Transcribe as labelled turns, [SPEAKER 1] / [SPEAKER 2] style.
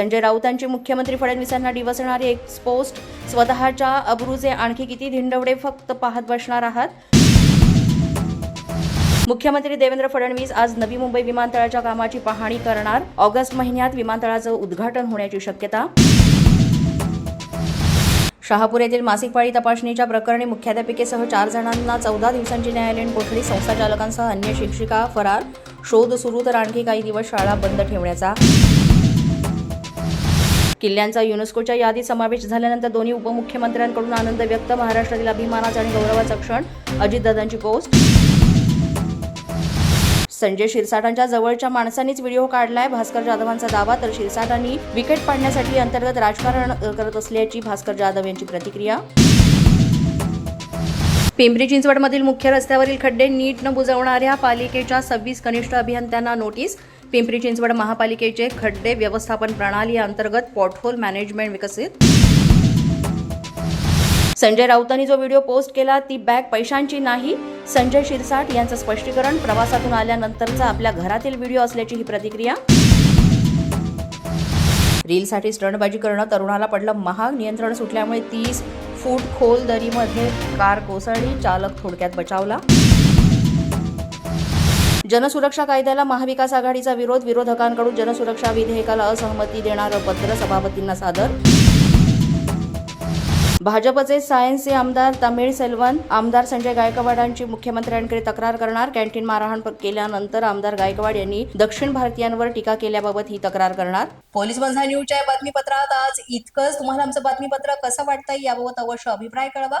[SPEAKER 1] संजय राऊतांची मुख्यमंत्री फडणवीसांना डिवसणारी एक्सपोस्ट स्वतःच्या अब्रूचे आणखी किती धिंडवडे फक्त पाहत बसणार आहात? मुख्यमंत्री देवेंद्र फडणवीस आज नवी मुंबई विमानतळाच्या कामाची पाहणी करणार. ऑगस्ट महिन्यात विमानतळाचं उद्घाटन होण्याची शक्यता. शहापूर येथील मासिक पाळी तपासणीच्या प्रकरणी मुख्याध्यापिकेसह चार जणांना चौदा दिवसांची न्यायालयीन कोठडी संस्थाचालकांसह अन्य शिक्षिका फरार. शोध सुरू तर आणखी काही दिवस शाळा बंद ठेवण्याचा किल्ल्यांचा युनेस्कोच्या यादीत समावेश झाल्यानंतर दोन्ही उपमुख्यमंत्र्यांकडून आनंद व्यक्त महाराष्ट्रातील अभिमानाचा आणि गौरवाचा क्षण. अजितदादांची पोस्ट. संजय शिरसाटांच्या जवळच्या माणसांनीच व्हिडिओ काढलाय. भास्कर जाधवांचा दावा तर शिरसाटांनी विकेट पाडण्यासाठी अंतर्गत राजकारण करत असल्याची भास्कर जाधव यांची प्रतिक्रिया. पिंपरी चिंचवडमधील मुख्य रस्त्यावरील खड्डे नीट न बुजवणाऱ्या पालिकेच्या सव्वीस कनिष्ठ अभियंत्यांना नोटीस. पिंपरी चिंचवड महापालिकेचे खड्डे व्यवस्थापन प्रणाली अंतर्गत पॉटहोल मॅनेजमेंट विकसित. संजय राऊतांनी जो व्हिडिओ पोस्ट केला ती बॅग पैशांची नाही. संजय शिरसाट यांचं स्पष्टीकरण प्रवासातून आल्यानंतरचा आपल्या घरातील व्हिडिओ असल्याची ही प्रतिक्रिया. रीलसाठी स्टंटबाजी करणं तरुणाला पडलं महाग नियंत्रण सुटल्यामुळे तीस फूट खोल दरीमध्ये कार कोसळली चालक थोडक्यात बचावला. जनसुरक्षा कायद्याला महाविकास आघाडीचा विरोध विरोधकांकडून जनसुरक्षा विधेयकाला असहमती देणारं पत्र सभापतींना सादर. भाजपचे सायन्सचे आमदार तमिळ सेल्वन आमदार संजय गायकवाडांची मुख्यमंत्र्यांकडे तक्रार करणार कॅन्टीन मारहाण केल्यानंतर आमदार गायकवाड यांनी दक्षिण भारतीयांवर टीका केल्याबाबत ही तक्रार करणार. पोलीस बंधा न्यूजच्या बातमीपत्रात आज इतकंच. तुम्हाला आमचं बातमीपत्र कसं वाटतंय याबाबत अवश्य अभिप्राय कळवा.